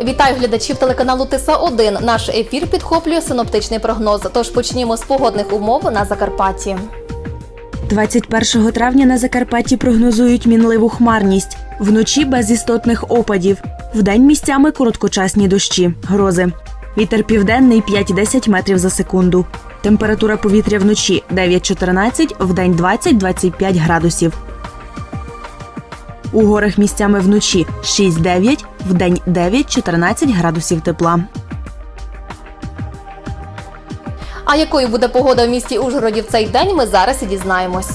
Вітаю глядачів телеканалу Тиса 1 Наш ефір підхоплює синоптичний прогноз. Тож почнімо з погодних умов на Закарпатті. 21 травня на Закарпатті прогнозують мінливу хмарність. Вночі без істотних опадів. Вдень місцями короткочасні дощі, грози. Вітер південний 5-10 метрів за секунду. Температура повітря вночі 9-14, вдень 20-25 градусів. У горах місцями вночі 6-9, вдень 9-14 градусів тепла. А якою буде погода в місті Ужгороді в цей день, ми зараз і дізнаємось.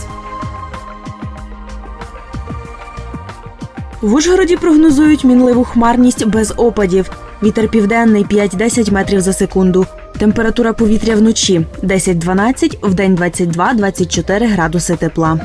В Ужгороді прогнозують мінливу хмарність без опадів. Вітер південний 5-10 метрів за секунду. Температура повітря вночі 10-12, вдень 22-24 градуси тепла.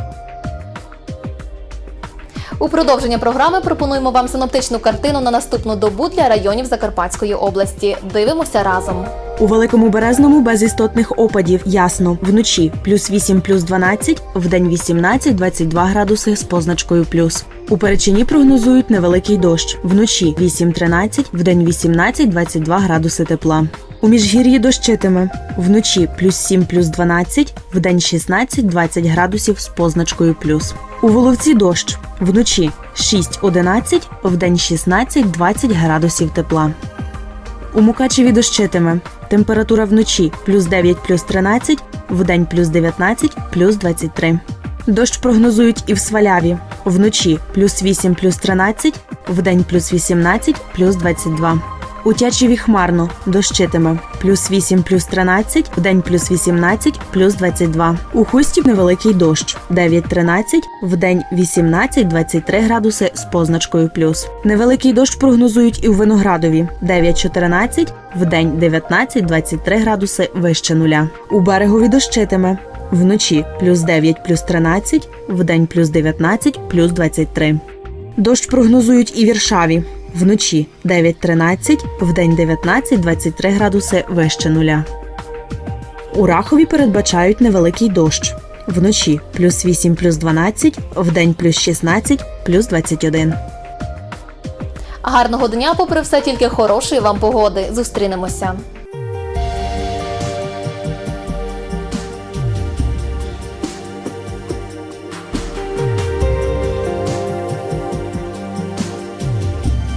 У продовження програми пропонуємо вам синоптичну картину на наступну добу для районів Закарпатської області. Дивимося разом. У великому березному без істотних опадів ясно. Вночі плюс 8, плюс 12, вдень 18-22 градуси з позначкою плюс. У Перечині прогнозують невеликий дощ. Вночі 8-13, вдень 18-22 градуси тепла. У міжгір'ї дощитиме. Вночі плюс 7, плюс 12, вдень 16-20 градусів з позначкою плюс. У Воловці дощ. Вночі 6-11, вдень 16-20 градусів тепла. У Мукачеві дощитиме. Температура вночі плюс 9, плюс 13, вдень плюс 19, плюс 23. Дощ прогнозують і в Сваляві. Вночі плюс 8, плюс 13, вдень плюс 18, плюс 22. У Тячеві хмарно дощитиме. Плюс 8, плюс 13, вдень плюс 18, плюс 22. У Хусті невеликий дощ. 9-13, вдень 18-23 градуси з позначкою плюс. Невеликий дощ прогнозують і в Виноградові. 9-14, вдень 19-23 градуси вище нуля. У берегові дощитиме. Вночі плюс 9, плюс 13, вдень плюс 19, плюс 23. Дощ прогнозують і в Віршаві. Вночі 9-13, вдень 19-23 градуси вище нуля. У Рахові передбачають невеликий дощ. Вночі плюс 8, плюс 12, вдень плюс 16, плюс 21. Гарного дня, попри все, тільки хорошої вам погоди. Зустрінемося.